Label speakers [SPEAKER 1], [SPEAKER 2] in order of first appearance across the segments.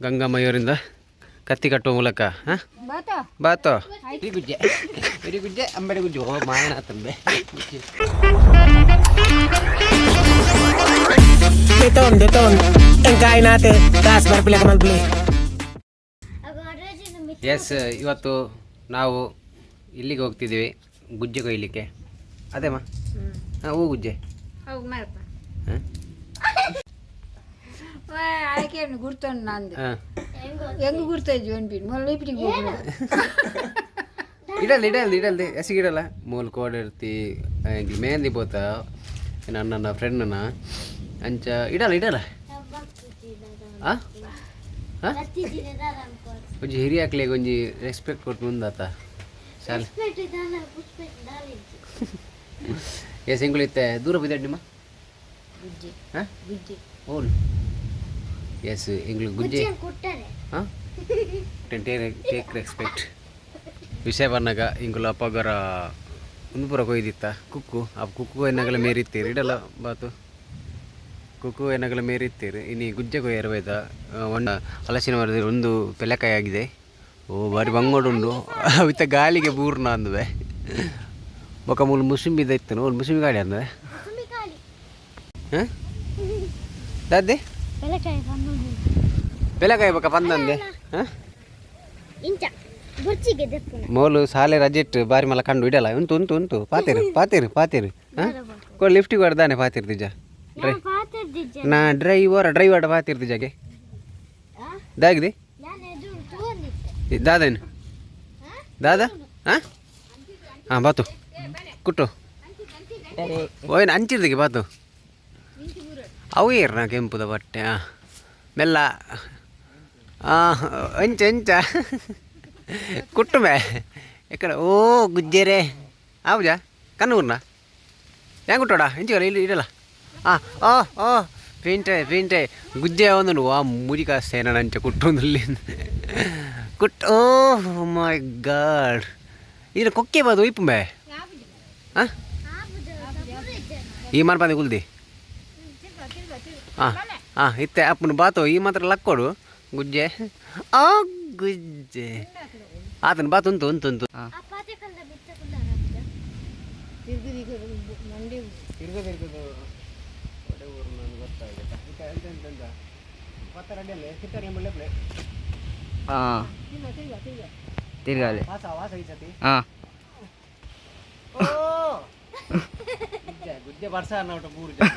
[SPEAKER 1] ಗಂಗಮ್ಮಯವರಿಂದ ಕತ್ತಿ ಕಟ್ಟುವ ಮೂಲಕ ಹಾಂ?
[SPEAKER 2] ಬಾತ.
[SPEAKER 1] ಗುಜ್ಜೆ ಬಿರಿ ಗುಜ್ಜೆ ಅಂಬಡಿ ಗುಜ್ಜೆ. ಓ ಮಾಯಣ ತಂದೆ
[SPEAKER 3] Dito, dito. Ang kain natin. Taas, marpili ka magbili.
[SPEAKER 1] Yes ಇವತ್ತು ನಾವು ಇಲ್ಲಿಗೆ ಹೋಗ್ತಿದ್ದೀವಿ ಗುಜ್ಜೆ ಕೊಯ್ಲಿಕ್ಕೆ. ಅದೇಮ್ಮ ಹಾಂ ಹೂ ಗುಜ್ಜೆ.
[SPEAKER 2] ಹೋಗಿ
[SPEAKER 1] ಹಾಂ?
[SPEAKER 2] ಹೋಗಿ
[SPEAKER 1] ಇಡಲ್ಲ ಇಡಲ್ಲ ಇಡಲ್ದಿ ಎಸಿಗಿಡಲ್ಲ ಮೂಲ್ ಕೋಡ್ ಇರ್ತಿ ಮೆಹಂದಿ ಪೋತ ನನ್ನ ಫ್ರೆಂಡ್ನ ಅಂಚ ಇಡಲ್ಲ ಇಡಲ್ಲ? ಒಂಜಿ ಹಿರಿಯ ಹಾಕ್ಲಿಗೆ ಒಂಜಿ ರೆಸ್ಪೆಕ್ಟ್ ಕೊಟ್ಟು ಮುಂದಾತ. ಶಾಲೆ ಎಸ್ ಇಂಗುಳಿತ್ತೆ ದೂರ ಬಿದ್ದಾಡ್ ನಿಮ್ಮ? ಓಲ್. ಎಸ್ எங்களுக்கு ಗುಜ್ಜೆ ಹಾಂ? ಟೇಕ್ ರೆಸ್ಪೆಕ್ಟ್ ವಿಷಯ ಬಂದಾಗ ಇಂಗುಲ ಅಪ್ಪಗರ ಉಂದುಪುರ ಕೊಯ್ದಿತ್ತ. ಕುಕ್ಕು ಆ ಕುಕ್ಕು ಎನ್ನಗಲ ಮೇರಿತ್ತೀರಿ. ಇಡಲ್ಲ ಬಾತು. ಕುಕ್ಕು ಎನ್ನಗಲ ಮೇರಿತ್ತೀರಿ. ಇನ್ನು ಗುಜ್ಜೆ ಕೊಯ್ಯರ ಬೈದ ಒಂಡ ಹಲಸಿನ ಮರದ ಒಂದು ಪೆಲೆಕಾಯಿ ಆಗಿದೆ ಓ ಬಾರಿ ಬಂಗೋಡುಂಡು. ಅವಿತ್ತ ಗಾಳಿಗೆ ಬೂರ್ನ ಅಂದುವೆ. ಬೊಕ ಮೂಲ ಮುಸುಂಬಿದ ಇತ್ತನು ಒಂದು ಮುಸುಂಬಿ ಗಾಡಿ ಅಂದವೆ. ಹಾಂ? ದಾದೆ ಬೆಲಕಾಯಿ ಬೊಕ ಪಂದೆ ಹಾಂ?
[SPEAKER 4] ಇಂಚ ಬುರ್ಚಿಗೆ ದಪ್ಪುನ
[SPEAKER 1] ಮೋಲು ಸಾಲೆ ರಜೆಟ್ ಬಾರಿ ಮಲ್ಲ ಕಂಡು ಇಡಲ್ಲ ಉಂಟು ಉಂಟು ಉಂಟು. ಪಾತಿರು ಪಾತಿರು ಪಾತಿರು. ಹಾಂ? ಕೊ ಲಿಫ್ಟಿಗೆ ಹೊಡ್ದಾನೆ ಪಾತಿರ್ತಿಜ ಡ್ರೈ ನಾ ಡ್ರೈವರ್ ಡ್ರೈವರ್ ಪಾತಿರ್ತಿಜಾಗೆ ದಾಗಿದೆ?
[SPEAKER 4] ನಾನು ಎದುರು ತಗೊಂಡಿದ್ದೆ.
[SPEAKER 1] ದಾದೇನು? ದಾದ? ಹಾಂ? ಹಾಂ ಬಾತು. ಕುಟ್ಟು. ಓಯ್ನ ಹಂಚಿರ್ದಿಗೆ ಬಾತು. ಅವು ಏರ್ನ ಕೆಂಪುದ ಬಟ್ಟೆ ಹಾಂ ಮೆಲ್ಲ ಹಾಂ ಅಂಚ ಅಂಚ ಕುಟ್ಟು ಎಕಡೆ ಓ, ಗುಜ್ಜೆರೆ. ಹೌದಾ ಕನ್ನೂರ್ನ ಹೆಂಗೆ ಕುಟ್ಟೋಡ? ಇಂಚಿಗಲ್ಲ ಇಲ್ಲಿ ಇಡಲ್ಲ ಆ, ಓ ಓ, ಪೇಂಟೆ ಪೇಂಟೆ. ಗುಜ್ಜೆ ಒಂದು ವಾ ಮುರಿಕ ಸೇನ ಅಂಚ ಕುಟ್ಟೊಂದಲ್ಲಿ ಕುಟ್, ಓ, ಮೈ ಗಾಡ್. ಇದ್ರ ಕೊಕ್ಕೆ ಬಾದು ಇಪ್ಪುಂಬೆ ಹಾ ಈ ಮಾರ್ ಕುಲ್ದಿ ಹಾಂ ಹಾಂ ಇತ್ತೆ ಅಪ್ಪನ ಬಾತು ಈ ಮಾತ್ರ ಲಕ್ಕೊಡು ಗುಜ್ಜೆ. ಆ ಗುಜ್ಜೆ. ಆತನ ಬಾತು ಉಂಟು ಉಂಟು ಉಂಟು. ಹಾಂ
[SPEAKER 4] ಆ. ಪಾತೆ ಕಲ್ಲ ಬಿತ್ತ ಕುಂದಾರ
[SPEAKER 2] ತಿರ್ಗಿ ಮಂಡಿ
[SPEAKER 5] ಹಾಂ
[SPEAKER 1] ಗುಜ್ಜೆ ಬರ್ಸ ಅನ್ನೋಟ ಮೂರು
[SPEAKER 4] ದಾದ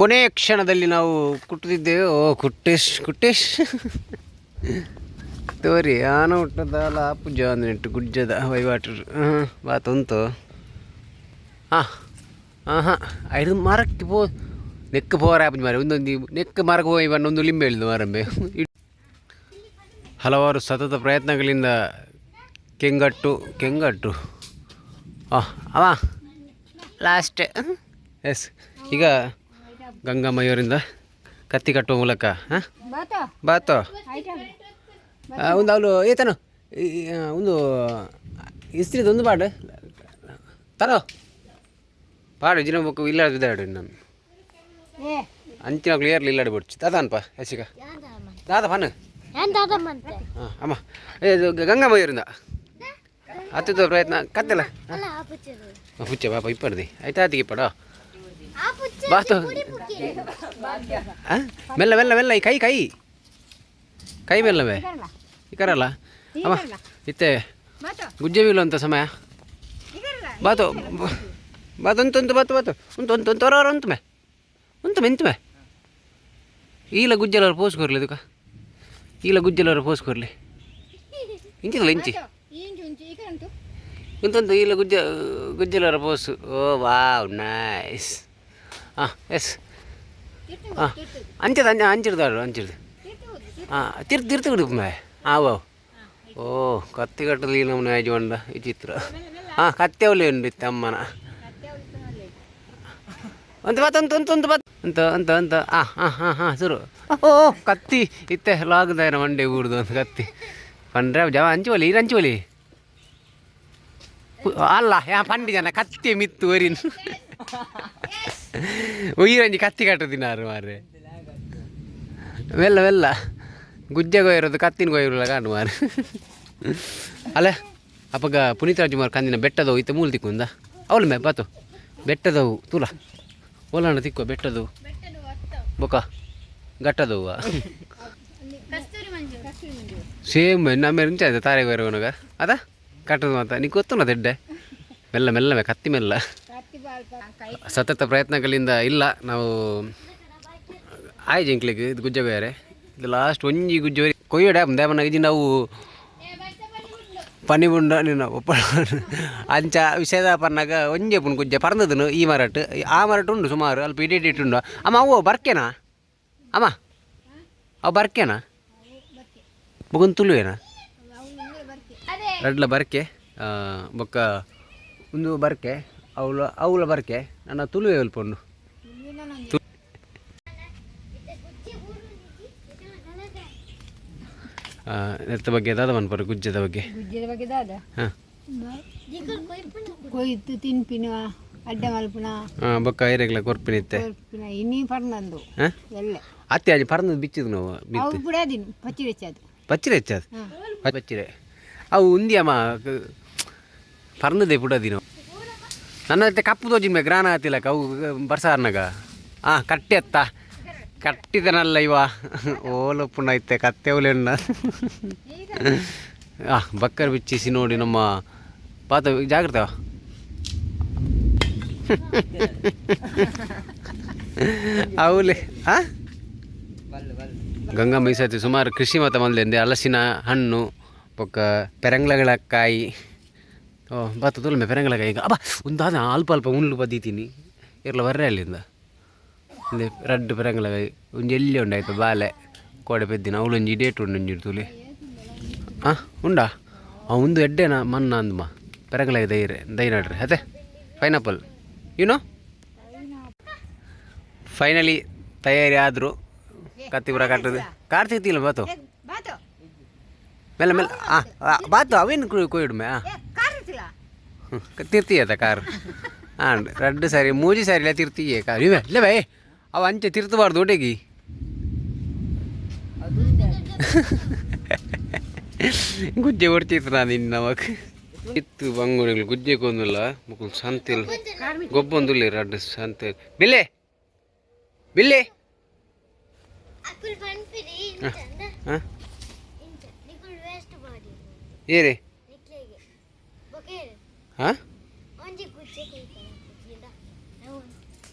[SPEAKER 1] ಕೊನೆಯ ಕ್ಷಣದಲ್ಲಿ ನಾವು ಕುಟ್ಟುತ್ತಿದ್ದೇವೆ ಓ, ಕುಟ್ಟೇಶ್ ಕುಟ್ಟೇಶ್. ತೋರಿ, ಆನ ಹುಟ್ಟದಲ್ಲ ಲಾಪುಜ ಅಂದ್ನೆಂಟು ಗುಜ್ಜದ ವಹಿವಾಟು ಹಾಂ ಉಂಟು. ಹಾಂ ಹಾಂ ಹಾಂ. ಐದು ಮರಕ್ಕೆ ಪೋ, ನೆಕ್ಕ ಪೋರ ಆಪುಜಿ ಮಾರ. ಒಂದೊಂದು ನೆಕ್ಕ ಮರಕ್ಕೆ ಹೋಗಿ ಒಂದು ಲಿಂಬೆ ಹೇಳಿದ್ದು ಮಾರಂಬೆ ಹಲವಾರು ಸತತ ಪ್ರಯತ್ನಗಳಿಂದ ಕೆಂಗಟ್ಟು ಕೆಂಗಟ್ಟು. ಹಾಂ ಅವ. ಲಾಸ್ಟ್. ಎಸ್ ಈಗ ಗಂಗಮ್ಮಯವರಿಂದ ಕತ್ತಿ ಕಟ್ಟುವ ಮೂಲಕ ಹಾಂ?
[SPEAKER 2] ಬಾತ?
[SPEAKER 1] ಬಾತು?
[SPEAKER 2] ಆಯ್ತಾ
[SPEAKER 1] ಆ, ಒಂದು ಅವಳು ಏತನು ಒಂದು ಇಸ್ತ್ರಿದು ಒಂದು ಪಾಡು. ತರೋ. ಪಾಡು ಜಿನ ಬುಕ್ ಇಲ್ಲ ಬಿದ್ದಾಡು ನಾನು.
[SPEAKER 2] ಏ.
[SPEAKER 1] ಅಂಚಿನ ಕ್ಲಿಯರ್ಲಿ ಇಲ್ಲಾಡಿ ಬಿಡ್ಚಿ. ದಾದಾನಪ್ಪ ಹೆಸಿಗ. ದಾದ
[SPEAKER 4] ಫನ್.
[SPEAKER 1] ಹಾಂ ಅಮ್ಮ. ಇದು ಗಂಗಾ ಮಯೂರಿಂದ ಹತ್ತಿದ ಪ್ರಯತ್ನ. ಕತ್ತಲ್ಲ ಐತಾ ಬಾಪ ಇಪ್ಪಡ್ದಿ ಆಯ್ತಾ ಆತಿಗೆ ಪಡ ಬಾತು ಆ? ಮೆಲ್ಲ ಮೆಲ್ಲ ಮೆಲ್ಲ ಈ ಕೈ ಕೈ. ಕೈ ಮೆಲ್ಲವೇ? ಇಕರಲ್ಲ ಅಮ್ಮ ಇತ್ತೆ. ಗುಜ್ಜೆ ಬೀಳು ಅಂತ ಸಮಯ. ಬಾತು ಬ- ಬಾತು ಉಂಟು ಉಂಟು ಬಾತು ಬಾತು ಉಂಟು ಉಂಟು ಉಂಟು ಹೊರ ಉಂಟು ಮೇ. ಉಂಟು ಮೆ ಎಂತು ಮೇ. ಈಲ ಗುಜ್ಜೆಲವ್ರು ಪೋಸ್ ಕೊರ್ಲಿ ಅದಕ್ಕ ಈಲ ಗುಜ್ಜೆಲವ್ರು ಪೋಸ್ ಕೊರ್ಲಿ ಇಂಚಿಲ್ಲ ಇಂಚಿ. ಇಂತಂದು ಇಲ್ಲ, ಗುಜ್ಜ, ಗುಜ್ಜಲರ ಪೋಸು. ಓ, ವಾವ್ ನೈಸ್ ಹಾಂ ಎಸ್ ಹಾಂ ಅಂಚದ, ಅಂಚ ಅಂಚಿಡ್ದಾಡು ಅಂಚಿಡ್ದು. ಹಾಂ ತಿರ್ತು ತಿರ್ತು ಬಿಡು ವಾವ್. ಓ ಕತ್ತಿ ಕಟ್ಟಲಿ ನಮ್ಮನೆ ಯಜಮಾನ ಈ ಚಿತ್ರ. ಹಾಂ ಕತ್ತೆ ಒಲೆ ಉಂಡು ಇತ್ತು ಅಮ್ಮನ. ಅಂತ ಬತ್ ಅಂತ ಅಂತ ಅಂತ ಬತ್ ಅಂತ ಅಂತ ಅಂತ. ಹಾಂ ಹಾಂ ಹಾಂ ಹಾಂ ಸುರು ಓ, ಕತ್ತಿ ಇತ್ತೆ ಲಾಗ್ದಾಯ ಮಂಡೆ ಊಡ್ದು ಅಂತ ಕತ್ತಿ. ಪಂಡ್ರೆ, ಜವ ಅಂಚುವಲಿ, ಇದು ಅಂಚುವಲಿ? ಅಲ್ಲ ಯಾ ಪಂಡಿ ಜನ ಕತ್ತಿ ಮಿತ್ತು ಒರಿನ್ ಉಯ್ರಂಜಿ ಕತ್ತಿ ಕಟ್ಟದಿನಾರು ಮಾರೆ ವೆಲ್ಲ ವೆಲ್ಲ. ಗುಜ್ಜೆ ಕೊಯ್ರೋದು ಕತ್ತಿನ ಕೊಯ್ರಲ್ಲ ಕಾಣು ಮಾರೆ ಅಲ್ಲ ಅಪ್ಪಗ ಪುನೀತ್ ರಾಜ್ಕುಮಾರ್ ಕಂದಿನ ಬೆಟ್ಟದವು ಇತ್ತ ಮೂಲ ತಿಕ್ಕುಂದ ಅವಳು ಮೇ ಬಾತು. ಬೆಟ್ಟದವು ತುಲ. ಓಲಣ್ಣ ತಿಕ್ಕೋ ಬೆಟ್ಟದವು. ಬೊಕ ಗಟ್ಟದವು
[SPEAKER 2] ಕಸ್ತೂರಿ ಮಂಜು. ಕಸ್ತೂರಿ ಮಂಜು
[SPEAKER 1] ಸೇಮ್ ನಮ್ಮ ತಾರೆ ಕೊಯ್ರೋನಗ ಅದ? ಕಟ್ಟದು ಮಾತಾ ನೀ ಗೊತ್ತು ದೆಡ್ಡೆ? ಮೆಲ್ಲ ಮೆಲ್ಲ
[SPEAKER 2] ಕತ್ತಿ ಕೈ
[SPEAKER 1] ಸತತ ಪ್ರಯತ್ನಗಳಿಂದ ಇಲ್ಲ, ನಾವು ಆಯ್ ಜಿಂಕ್ಲಿಗೆ, ಇದು ಗುಜ್ಜ ಬೇರೆ. ಇದು ಲಾಸ್ಟ್ ಒಂಜಿ ಗುಜ್ಜ ಡ್ಯಾಮ್ ದೇವನ ಇದು ನಾವು ಪನಿ ಬುಂಡ ನಿನ್ನ ಅಂಚ ವಿಷಯದ ಪನ್ನಾಗ ಒಂಜೆ ಪುನ್ ಗುಜ್ಜೆ ಪರ್ನದನು ಈ ಮರಟ್. ಆ ಮರಟ್ ಉಂಡು ಸುಮಾರು, ಅಲ್ಪ ಇಡೀಟ್ ಉಂಡು ಅಮ್ಮ, ಅವು ಬರ್ಕೇನಾ? ಅಮ್ಮ, ಅವು ಬರ್ಕೇನಾ? ಮುಗುನ್ ತುಳುವೇನಾ? ರಡ್ಲ ಬರ್ಕೆ ಬೊಕ್ಕ ಉಂದು ಬರ್ಕೆ ಅವಳ ಅವಳ ಬರ್ಕೆ ನನ್ನ ತುಳುವೆ ಹೊಲ್ಪೊಂಡು ನೆತ್ತ ಬಗ್ಗೆ ದಾದ ಮನ್ಪರು ಗುಜ್ಜದ ಬಗ್ಗೆ?
[SPEAKER 2] ಗುಜ್ಜದ ಬಗ್ಗೆ ದಾದ ಕೊಯ್ತು ತಿನ್ಪಿನ ಅಡ್ಡ ಮಲ್ಪುನ.
[SPEAKER 1] ಬೊಕ್ಕ ಐರೆಗ್ಲ
[SPEAKER 2] ಕೊರ್ಪಿನ ಇತ್ತೆ ಇನ್ನೀ ಪರ್ನಂದು. ಎಲ್ಲ.
[SPEAKER 1] ಅತ್ತೆ ಆಜಿ ಪರ್ನದು ಬಿಚ್ಚಿದ್ ನಾವು ಬಿತ್ತು.
[SPEAKER 2] ಕೂಡ ದಿನ ಪಚ್ಚಿ ವೆಚ್ಚದು
[SPEAKER 1] ಪಚ್ಚಿರೆ ಹೆಚ್ಚಾದ ಪಚ್ಚಿರೆ ಅವು ಉಂದಿ ಅಮ್ಮ ಪರ್ನದೆ ಪುಡದಿನ ನನ್ನ ಹತ್ತೆ ಕಪ್ಪು ತೋಜಿನ ಗ್ರಾನ ಆತಿಲ್ಲಕ ಅವು ಬರ್ಸಾರ್ನಾಗ. ಹಾಂ ಕಟ್ಟಿ ಅತ್ತ. ಕಟ್ಟಿದನಲ್ಲ ಇವ. ಓಲು ಐತೆ, ಕತ್ತೆ ಒಲೆಣ್ಣ ಆ, ಬಕ್ಕರ್ ಬಿಚ್ಚಿಸಿ ನೋಡಿ ನಮ್ಮ ಪಾತ, ಜಾಗ್ರತೆ ಅವಲೆ ಹಾಂ ಗಂಗಾ ಮೀಸತಿ ಸುಮಾರು ಕೃಷಿ ಮತ ಮೊದಲಿಂದ ಹಲಸಿನ ಹಣ್ಣು. ಬೊಕ್ಕ ಪೆರಂಗ್ಲಗಳ ಕಾಯಿ. ಓ ಬಾತು ತುಲ್ಮೆ ಪೆರಂಗ್ಲ ಕಾಯಿ. ಅಬ್ಬ ಒಂದಾದ ಅಲ್ಪ ಅಲ್ಪ ಉಂಡ್ಲು ಬದ್ದೀತೀನಿ ಇರ್ಲ ಬರ್ರೆ ಅಲ್ಲಿಂದ. ಒಂದು ರಡ್ಡು ಪೆರಂಗ್ಲ ಕಾಯಿ. ಒಂಜಿ ಎಲ್ಲಿ ಉಂಡಾಯ್ತು? ಬಾಲೆ. ಕೋಡೆ ಪೆದ್ದಿನ. ಅವಳೊಂಜಿ ಡೇಟ್ ಉಂಡು ಒಂಜಿ ತುಲಿ. ಹಾಂ ಉಂಡಾ? ಒಂದು ಎಡ್ಡೆನ ಮನ್ನ ಅಂದಮ್ಮ ಪೆರಂಗ್ಲಾಗ ದೈರೆ, ದೈ ನಡ್ರಿ. ಅದೇ ಪೈನಾಪಲ್. ಯುನೋ ಫೈನಲಿ ತಯಾರಿ ಕತ್ತಿ ಕತ್ತಿಪುರ ಕಟ್ಟದು. ಕಾರ್ ಬಾತು
[SPEAKER 2] ಬಾತು
[SPEAKER 1] ಮೆಲ್ಲ ಮೆಲ್ಲ ಹಾಂ ಬಾತು ಅವೇನು ಕೊಯ್ಡುಮೆ ಹಾಂ ತಿರ್ತೀಯತ ಕಾರ್ ಹಾಂ ರೆಡ್ ಸಾರಿ ಮೂಜಿ ಸಾರಿ ಇಲ್ಲ ತಿರ್ತೀಯ ಕಾರ್ ಇವೆ ಇಲ್ಲ ಬೈ ಅವ ಅಂಚೆ ತಿರ್ತಬಾರ್ದು ಒಟ್ಟಿಗೆ. ಗುಜ್ಜೆ ಹೊಡ್ತಿತ್ತು ನಾನು ಇನ್ನು ಅವಾಗ ಇತ್ತು ಬಂಗುಡಿಗಳು ಗುಜ್ಜೆ ಕೊಂದಿಲ್ಲ ಮುಕ್ಕು ಸಂತಿಲ್ ಗೊಬ್ಬೊಂದಿಲ್ಲ ರೆಡ್ ಸಂತೆ ಬಿಲ್ಲೆ! ಬಿಲ್ಲೆ!
[SPEAKER 4] ಹಾಂ
[SPEAKER 1] ಹಾಂ
[SPEAKER 4] ಇಂಚ ನಿಕುಲ್ ವೇಸ್ಟ್ ಮಾಡಿ
[SPEAKER 1] ಏರಿ? ಹಾಂ?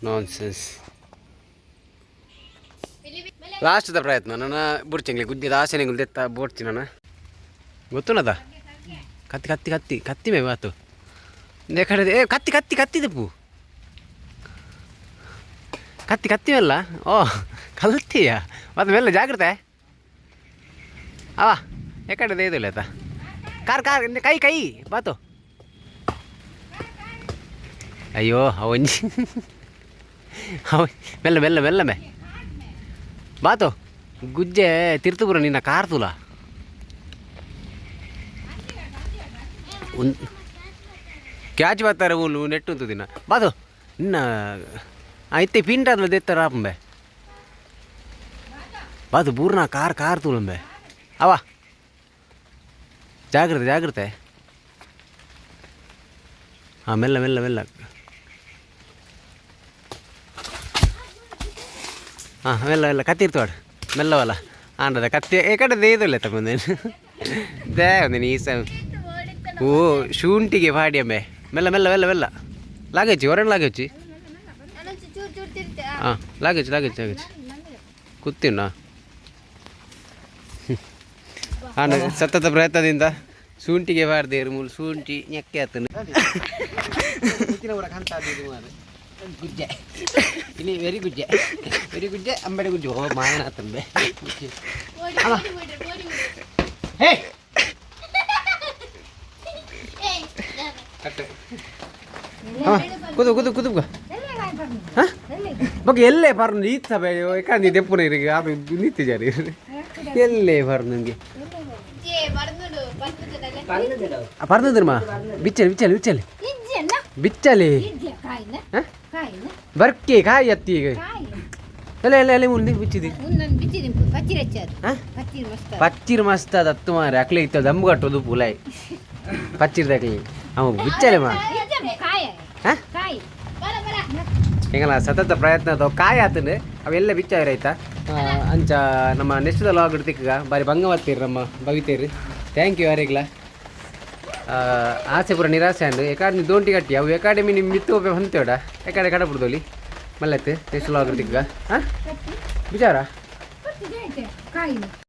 [SPEAKER 1] ನಾನ್ಸೆನ್ಸ್ ಲಾಸ್ಟ್ದ ಪ್ರಯತ್ನ. ನನ್ನ ಬುಡ್ಚಂಗ್ಲಿ ಗುಜ್ಜದ ಆಸೆನೆ ಗುದ್ದೆತ್ತ ಬೋಡ್ತಿ ನಾನು. ಗೊತ್ತುನದ ಕತ್ತಿ ಕತ್ತಿ ಕತ್ತಿ ಕತ್ತಿ ಮೇ ಬಾತು ಕಡೆ ಏ ಕತ್ತಿ ಕತ್ತಿ ಕತ್ತಿ ದಪ್ಪು. ಕತ್ತಿ ಕತ್ತಿ ಓ ಕಲ್ತೀಯ? ಮತ್ತೆ ಮೇಲೆ ಜಾಗ್ರತೆ. ಅವ ಎಕಡೆ ಇದಿಲ್ಲ ಆಯ್ತಾ? ಕಾರ್ ಕಾರ್ ಕೈ ಕೈ ಬಾತು. ಅಯ್ಯೋ ಅವಂಜಿ ಅವ ಮೆಲ್ಲ ಮೆಲ್ಲ ಮೆಲ್ಲ ಮೆ. ಬಾತು ಗುಜ್ಜೆ ತಿರ್ತುಪುರ ನಿನ್ನ ಕಾರ್ ತುಲ. ಒಂದು ಕ್ಯಾಚ್ ಬರ್ತಾರೆ ಊಲು ನೆಟ್ಟು ಅಂತ ದಿನ. ಬಾತು ನಿನ್ನ ಐತೆ ಪಿಂಟ ಆದ್ಮೇಲೆ ತೆತ್ತರ ಆಪಂಬೆ ಬಾತು ಬೂರ್ನ ಕಾರ್ ಕಾರ್ ತುಲಂಬೆ ಅವ. ಜಾಗ್ರತೆ ಜಾಗ್ರತೆ. ಹಾಂ ಮೆಲ್ಲ ಮೆಲ್ಲ ಮೆಲ್ಲ. ಹಾಂ ಮೆಲ್ಲ ಮೆಲ್ಲ. ಕತ್ತಿ ಇರ್ತವಾಡು ಮೆಲ್ಲವಲ್ಲ. ಆಂಡದ ಕತ್ತಿ. ಏ ಕಡೆ ದೇದಲ್ಲ ತಗೊಂಡೇನು ದೇ ಒಂದೇನು ಈ ಸ ಓ ಶುಂಠಿಗೆ ಅಂಬೆ ಮೆಲ್ಲ ಮೆಲ್ಲ ಮೆಲ್ಲ ಮೆಲ್ಲ. ಲಾಗಚ್ಚಿ ಹೊರಗೆ
[SPEAKER 2] ತಿರ್ತೆ
[SPEAKER 1] ಹಾಂ ಲಾಗಚ್ಚಿ ಲಾಗಚ್ಚಿ ಲಾಗಚ್ಚಿ ಕೂತೀನಾ ಆಂಡ ಸತತ ಪ್ರಯತ್ನದಿಂದ ಶುಂಠಿಗೆ ಬಾರ್ದೇರು ಮೂಲ ಶುಂಠಿ ನೆಕ್ಕೆ ಆತನು ಗುಜ್ಜೆ. ಇಲ್ಲಿ ವೆರಿ ಗುಜ್ಜೆ. ವೆರಿ ಗುಜ್ಜೆ, ಅಂಬಡೆ ಗುಜ್ಜೆ. ಓ ಮಾಯನ ತಂಬೆ. ಹೇ ಕುದು ಕುದು ಕುದು ಬಗ್ಗೆ ಎಲ್ಲೇ ಬರ್ನು ಈ ಸಭೆ ಯಾಕಂದ್ರೆ ದೆಪ್ಪುನ ಇರಿಗೆ ಅದು ನಿಂತಿದ್ದಾರೆ ಎಲ್ಲೇ ಬರ್ನು ನಿಮಗೆ ಬರ್ನದ್ರಮ್ಮ ಬಿಚ್ಚಲಿ ಬಿಚ್ಚಲಿ ಬಿಚ್ಚಲಿ ಬಿಚ್ಚಲಿ ಹ? ಬರ್ಕೆ ಕಾಯಿ ಅತ್ತಿ ಈಗ ಎಲ್ಲ ಎಲ್ಲ ಎಲ್ಲ ಮುಂದೆ ಬಿಚ್ಚಿದಿ
[SPEAKER 2] ಪಚ್ಚಿರಿ? ಪಚ್ಚಿರಿ ಮಸ್ತ್
[SPEAKER 1] ಪಚ್ಚಿರ್ ಮಸ್ತ್ ಅದ ಹತ್ತು ಮಾರಿ ಅಕ್ಲೆ ಇತ್ತು ದಮ್ಮು ಕಟ್ಟೋದು ಪುಲಾಯ್ ಪಚ್ಚಿರ್ದ ಅಕ್ಲಿ ಅವ ಬಿಚ್ಚಲೆ ಮಾ ಹೆಂಗಲ್ಲ ಸತತ ಪ್ರಯತ್ನ ಅದು ಕಾಯಿ ಆತಂದ್ರೆ ಅವೆಲ್ಲ ಬಿಚ್ಚಾವ್ರಿ ಆಯ್ತಾ ಅಂಚ ನಮ್ಮ ನೆಕ್ಸ್ಟ್ ಲಾಗ್ ಇಡ್ತಿಕ್ಕ ಬಾರಿ ಭಂಗ ಮಾಡ್ತೀರಿ ನಮ್ಮ ಬಗಿತೀರಿ ಥ್ಯಾಂಕ್ ಯು ಯಾರಿಗ್ಲ ಆಸೆ ಪೂರ ನಿರಾಸೆ ಅಂಡು ಎಕಾಡೆಮಿ ದೋಂಟಿ ಕಟ್ಟಿ? ಅವು ಎಕಾಡೆಮಿ ನಿಮ್ಮ ಮಿತ್ತು ಒಬ್ಬ ಹೊಂತೇವಡ ಎಕಾಡೆ ಕಡ ಬಿಡ್ದೋಲಿ ಮಲ್ಲತ್ತೆ ಎಷ್ಟು ಲಾಗ್ ಇಡ್ತಿಕ್ಕ ಹಾಂ?
[SPEAKER 2] ಕಾಯಿ.